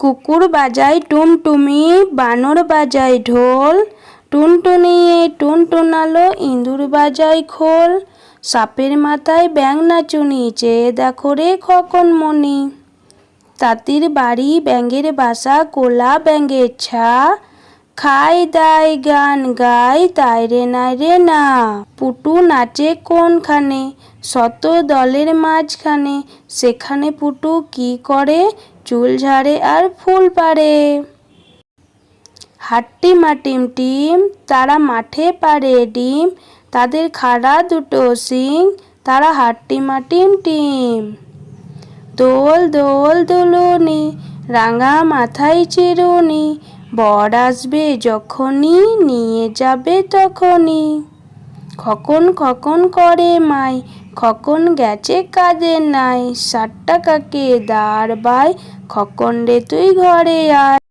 কুকুর বাজায় টুমটুমি বানর বাজায় ঢোল, টুনটুনিয়ে টুনটুনালো, ইঁদুর বাজায় খোল, সাপের মাথায় ব্যাং নাচুনি, চেয়ে দেখো রে খকন মনি তাঁতির বাড়ি ব্যাঙের বাসা, কোলা ব্যাঙের ছা খাই দাই গান গাই তাই রে নাই রে না। পুটু নাচে কোনখানে? শত দলের মাঝখানে। সেখানে পুটু কি করে? চুল ঝাড়ে আর ফুল পাড়ে। হাট্টিমা টিম টিম, তারা মাঠে পারে ডিম। তাদের খাড়া দুটো সিং তারা হাট্টিমা টিম টিম। দোল দোল দুলুনি, রাঙা মাথায় চিরুনি। বর আসবে যখনই, নিয়ে যাবে তখনই। খকন খকন করে মাই, খকন গেছে কাজে নাই সাতটা কাকে দাঁড় বাই, খকন রে তুই ঘরে আয়।